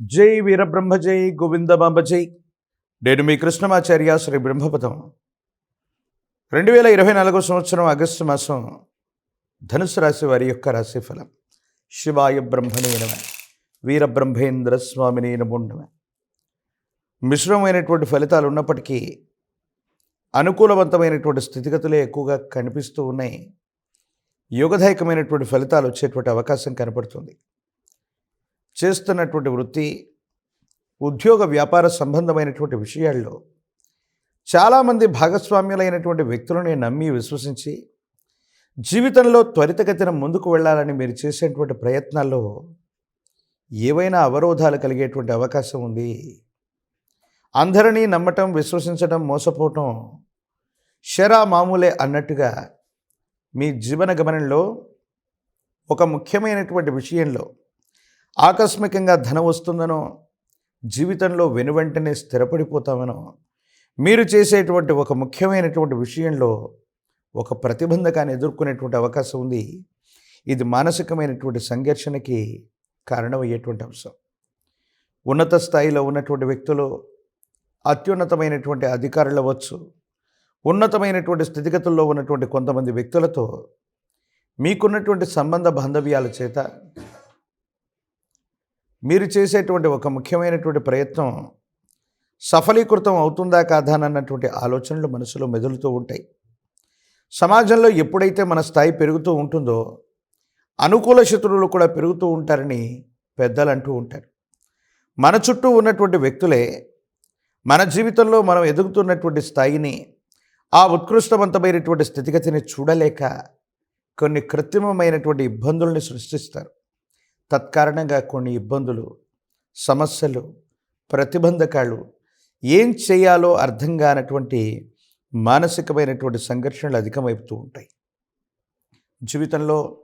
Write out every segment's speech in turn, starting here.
జై వీరబ్రహ్మ జై గోవిందమాంబ జై. నేను మీ కృష్ణమాచార్య శ్రీ బ్రహ్మపదం. రెండు వేల ఇరవై నాలుగో సంవత్సరం ఆగస్టు మాసం ధనుసు రాశి వారి యొక్క రాశిఫలం శివాయ బ్రహ్మణే నమ. వీరబ్రహ్మేంద్ర స్వామిని నమోన్నమ మిశ్రమమైనటువంటి ఫలితాలు ఉన్నప్పటికీ అనుకూలవంతమైనటువంటి స్థితిగతులే ఎక్కువగా కనిపిస్తూ ఉన్నాయి. యోగదాయకమైనటువంటి ఫలితాలు వచ్చేటువంటి అవకాశం కనపడుతుంది. చేస్తున్నటువంటి వృత్తి ఉద్యోగ వ్యాపార సంబంధమైనటువంటి విషయాల్లో చాలామంది భాగస్వామ్యులైనటువంటి వ్యక్తులని నమ్మి విశ్వసించి జీవితంలో త్వరితగతిన ముందుకు వెళ్ళాలని మీరు చేసేటువంటి ప్రయత్నాల్లో ఏవైనా అవరోధాలు కలిగేటువంటి అవకాశం ఉంది. అందరినీ నమ్మటం విశ్వసించడం మోసపోవటం షరా మామూలే అన్నట్టుగా మీ జీవన గమనంలో ఒక ముఖ్యమైనటువంటి విషయంలో ఆకస్మికంగా ధనం వస్తుందనో జీవితంలో వెనువెంటనే స్థిరపడిపోతామనో మీరు చేసేటువంటి ఒక ముఖ్యమైనటువంటి విషయంలో ఒక ప్రతిబంధకాన్ని ఎదుర్కొనేటువంటి అవకాశం ఉంది. ఇది మానసికమైనటువంటి సంఘర్షణకి కారణమయ్యేటువంటి అంశం. ఉన్నత స్థాయిలో ఉన్నటువంటి వ్యక్తులు అత్యున్నతమైనటువంటి అధికారులు అవ్వచ్చు. ఉన్నతమైనటువంటి స్థితిగతుల్లో ఉన్నటువంటి కొంతమంది వ్యక్తులతో మీకున్నటువంటి సంబంధ బాంధవ్యాల చేత మీరు చేసేటువంటి ఒక ముఖ్యమైనటువంటి ప్రయత్నం సఫలీకృతం అవుతుందా కాదా అన్నటువంటి ఆలోచనలు మనసులో మెదులుతూ ఉంటాయి. సమాజంలో ఎప్పుడైతే మన స్థాయి పెరుగుతూ ఉంటుందో అనుకూల శత్రువులు కూడా పెరుగుతూ ఉంటారని పెద్దలు అంటూ ఉంటారు. మన చుట్టూ ఉన్నటువంటి వ్యక్తులే మన జీవితంలో మనం ఎదుగుతున్నటువంటి స్థాయిని ఆ ఉత్కృష్టవంతమైనటువంటి స్థితిగతిని చూడలేక కొన్ని కృత్రిమమైనటువంటి ఇబ్బందుల్ని సృష్టిస్తారు. తత్కారణంగా కొన్ని ఇబ్బందులు సమస్యలు ప్రతిబంధకాలు ఏం చేయాలో అర్థం కానటువంటి మానసికమైనటువంటి సంఘర్షణలు అధికమవుతూ ఉంటాయి. జీవితంలో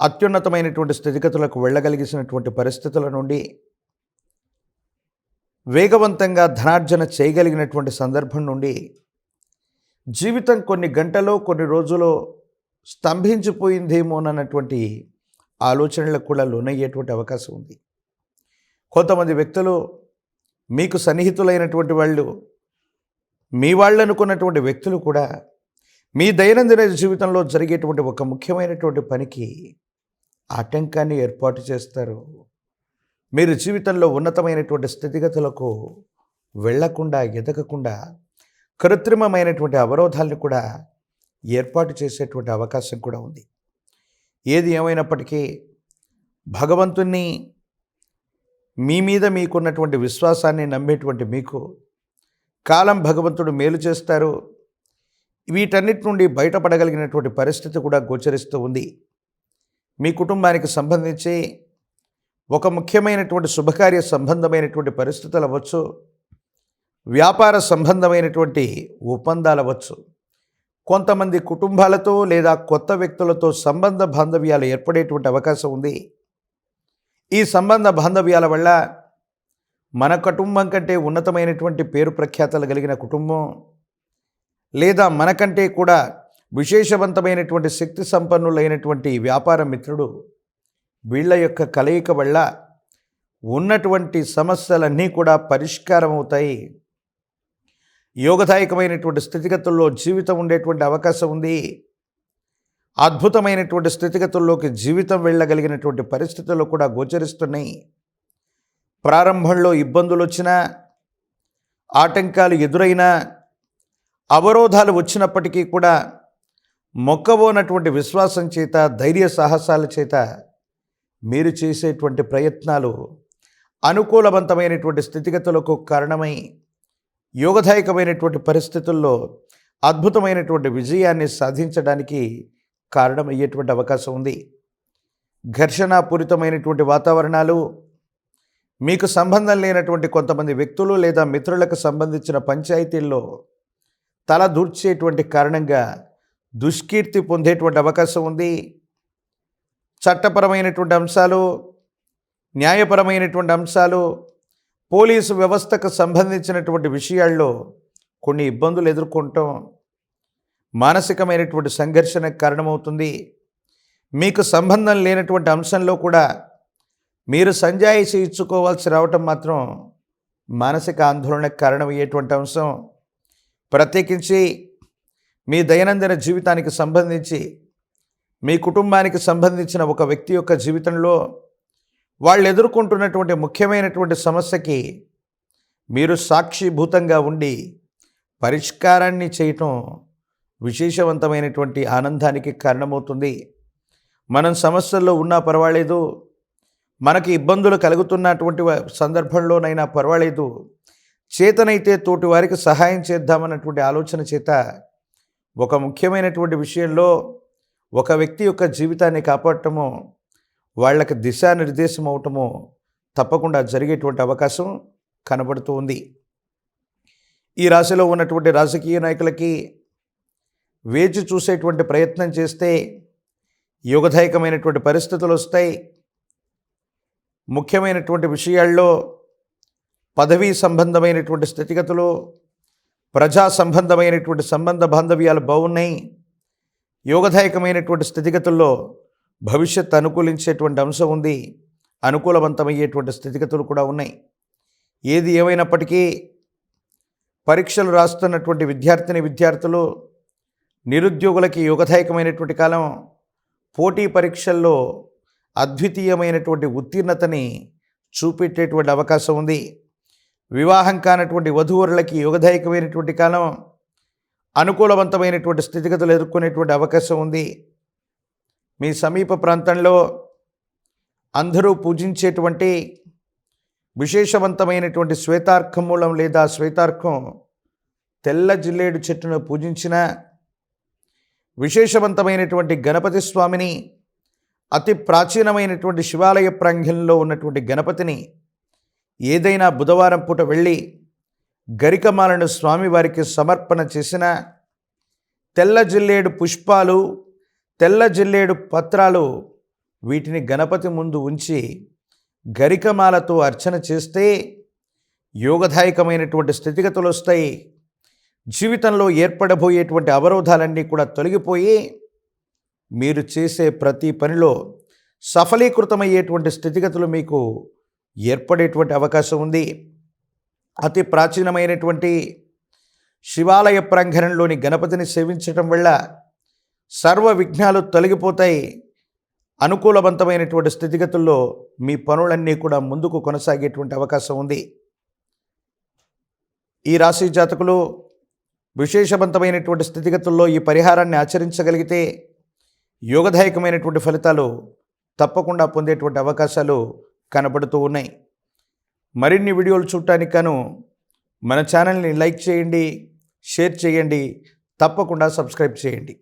అత్యున్నతమైనటువంటి స్థితిగతులకు వెళ్ళగలిగినటువంటి పరిస్థితుల నుండి వేగవంతంగా ధనార్జన చేయగలిగినటువంటి సందర్భం నుండి జీవితం కొన్ని గంటలో కొన్ని రోజులో స్తంభించిపోయిందేమోనన్నటువంటి ఆలోచనలకు కూడా లోనయ్యేటువంటి అవకాశం ఉంది. కొంతమంది వ్యక్తులు మీకు సన్నిహితులైనటువంటి వాళ్ళు మీ వాళ్ళు అనుకున్నటువంటి వ్యక్తులు కూడా మీ దైనందిన జీవితంలో జరిగేటువంటి ఒక ముఖ్యమైనటువంటి పనికి ఆటంకాన్ని ఏర్పాటు చేస్తారు. మీరు జీవితంలో ఉన్నతమైనటువంటి స్థితిగతులకు వెళ్ళకుండా ఎదగకుండా కృత్రిమమైనటువంటి అవరోధాలను కూడా ఏర్పాటు చేసేటువంటి అవకాశం కూడా ఉంది. ఏది ఏమైనప్పటికీ భగవంతుణ్ణి మీ మీద మీకున్నటువంటి విశ్వాసాన్ని నమ్మేటువంటి మీకు కాలం భగవంతుడు మేలు చేస్తారు. వీటన్నిటి నుండి బయటపడగలిగినటువంటి పరిస్థితి కూడా గోచరిస్తూ ఉంది. మీ కుటుంబానికి సంబంధించి ఒక ముఖ్యమైనటువంటి శుభకార్య సంబంధమైనటువంటి పరిస్థితులు అవ్వచ్చు. వ్యాపార సంబంధమైనటువంటి ఒప్పందాలు అవ్వచ్చు. కొంతమంది కుటుంబాలతో లేదా కొత్త వ్యక్తులతో సంబంధ బాంధవ్యాలు ఏర్పడేటువంటి అవకాశం ఉంది. ఈ సంబంధ బాంధవ్యాల వల్ల మన కుటుంబం కంటే ఉన్నతమైనటువంటి పేరు ప్రఖ్యాతలు కలిగిన కుటుంబం లేదా మనకంటే కూడా విశేషవంతమైనటువంటి శక్తి సంపన్నులైనటువంటి వ్యాపార మిత్రుడు వీళ్ళ యొక్క కలయిక వల్ల ఉన్నటువంటి సమస్యలన్నీ కూడా పరిష్కారం అవుతాయి యోగదాయకమైనటువంటి స్థితిగతుల్లో జీవితం ఉండేటువంటి అవకాశం ఉంది. అద్భుతమైనటువంటి స్థితిగతుల్లోకి జీవితం వెళ్ళగలిగినటువంటి పరిస్థితుల్లో కూడా గోచరిస్తున్నాయి. ప్రారంభంలో ఇబ్బందులు వచ్చినా ఆటంకాలు ఎదురైనా అవరోధాలు వచ్చినప్పటికీ కూడా మొక్కబోనటువంటి విశ్వాసం చేత ధైర్య సాహసాల చేత మీరు చేసేటువంటి ప్రయత్నాలు అనుకూలవంతమైనటువంటి స్థితిగతులకు కారణమై యోగదాయకమైనటువంటి పరిస్థితుల్లో అద్భుతమైనటువంటి విజయాన్ని సాధించడానికి కారణమయ్యేటువంటి అవకాశం ఉంది. ఘర్షణాపూరితమైనటువంటి వాతావరణాలు మీకు సంబంధం లేనటువంటి కొంతమంది వ్యక్తులు లేదా మిత్రులకు సంబంధించిన పంచాయతీల్లో తల దూర్చేటువంటి కారణంగా దుష్కీర్తి పొందేటువంటి అవకాశం ఉంది. చట్టపరమైనటువంటి అంశాలు న్యాయపరమైనటువంటి అంశాలు పోలీసు వ్యవస్థకు సంబంధించినటువంటి విషయాల్లో కొన్ని ఇబ్బందులు ఎదుర్కొంటాం. మానసికమైనటువంటి సంఘర్షణకు కారణమవుతుంది. మీకు సంబంధం లేనటువంటి అంశంలో కూడా మీరు సంజాయిషి ఇచ్చుకోవాల్సి రావటం మాత్రం మానసిక ఆందోళనకు కారణమయ్యేటువంటి అంశం. ప్రత్యేకించి మీ దైనందిన జీవితానికి సంబంధించి మీ కుటుంబానికి సంబంధించిన ఒక వ్యక్తి యొక్క జీవితంలో వాళ్ళు ఎదుర్కొంటున్నటువంటి ముఖ్యమైనటువంటి సమస్యకి మీరు సాక్షిభూతంగా ఉండి పరిష్కారాన్ని చేయటం విశేషవంతమైనటువంటి ఆనందానికి కారణమవుతుంది. మనం సమస్యల్లో ఉన్నా పర్వాలేదు మనకి ఇబ్బందులు కలుగుతున్నటువంటి సందర్భంలోనైనా పర్వాలేదు చేతనైతే తోటి వారికి సహాయం చేద్దామన్నటువంటి ఆలోచన చేత ఒక ముఖ్యమైనటువంటి విషయంలో ఒక వ్యక్తి యొక్క జీవితాన్ని కాపాడటము వాళ్ళకి దిశానిర్దేశం అవటము తప్పకుండా జరిగేటువంటి అవకాశం కనబడుతూ ఉంది. ఈ రాశిలో ఉన్నటువంటి రాజకీయ నాయకులకి వేచి చూసేటువంటి ప్రయత్నం చేస్తే యుగదాయకమైనటువంటి పరిస్థితులు వస్తాయి. ముఖ్యమైనటువంటి విషయాల్లో పదవీ సంబంధమైనటువంటి స్థితిగతులు ప్రజా సంబంధమైనటువంటి సంబంధ బాంధవ్యాలు బాగున్నాయి. యోగదాయకమైనటువంటి స్థితిగతుల్లో భవిష్యత్ అనుకూలించేటువంటి అంశం ఉంది అనుకూలవంతమయ్యేటువంటి స్థితిగతులు కూడా ఉన్నాయి. ఏది ఏమైనప్పటికీ పరీక్షలు రాస్తున్నటువంటి విద్యార్థిని విద్యార్థులు నిరుద్యోగులకి యోగదాయకమైనటువంటి కాలం పోటీ పరీక్షల్లో అద్వితీయమైనటువంటి ఉత్తీర్ణతని చూపెట్టేటువంటి అవకాశం ఉంది. వివాహం కానటువంటి వధూవరులకి యోగదాయకమైనటువంటి కాలం అనుకూలవంతమైనటువంటి స్థితిగతులు ఎదుర్కొనేటువంటి అవకాశం ఉంది. మీ సమీప ప్రాంతంలో అందరూ పూజించేటువంటి విశేషవంతమైనటువంటి శ్వేతార్కమూలం లేదా శ్వేతార్కం తెల్ల జిల్లేడు చెట్టును పూజించిన విశేషవంతమైనటువంటి గణపతి స్వామిని అతి ప్రాచీనమైనటువంటి శివాలయ ప్రాంగణంలో ఉన్నటువంటి గణపతిని ఏదైనా బుధవారం పూట వెళ్ళి గరికమాలను స్వామివారికి సమర్పణ చేసిన తెల్ల జిల్లేడు పుష్పాలు తెల్ల జిల్లేడు పత్రాలు వీటిని గణపతి ముందు ఉంచి గరికమాలతో అర్చన చేస్తే యోగదాయకమైనటువంటి స్థితిగతులు వస్తాయి. జీవితంలో ఏర్పడబోయేటువంటి అవరోధాలన్నీ కూడా తొలగిపోయి మీరు చేసే ప్రతి పనిలో సఫలీకృతమయ్యేటువంటి స్థితిగతులు మీకు ఏర్పడేటువంటి అవకాశం ఉంది. అతి ప్రాచీనమైనటువంటి శివాలయ ప్రాంగణంలోని గణపతిని సేవించటం వల్ల సర్వ విఘ్నాలు తొలగిపోతాయి. అనుకూలవంతమైనటువంటి స్థితిగతుల్లో మీ పనులన్నీ కూడా ముందుకు కొనసాగేటువంటి అవకాశం ఉంది. ఈ రాశి జాతకులు విశేషవంతమైనటువంటి స్థితిగతుల్లో ఈ పరిహారాన్ని ఆచరించగలిగితే యోగదాయకమైనటువంటి ఫలితాలు తప్పకుండా పొందేటువంటి అవకాశాలు కనబడుతూ ఉన్నాయి. మరిన్ని వీడియోలు చూడటానికి గాను మన ఛానల్ని లైక్ చేయండి షేర్ చేయండి తప్పకుండా సబ్స్క్రైబ్ చేయండి.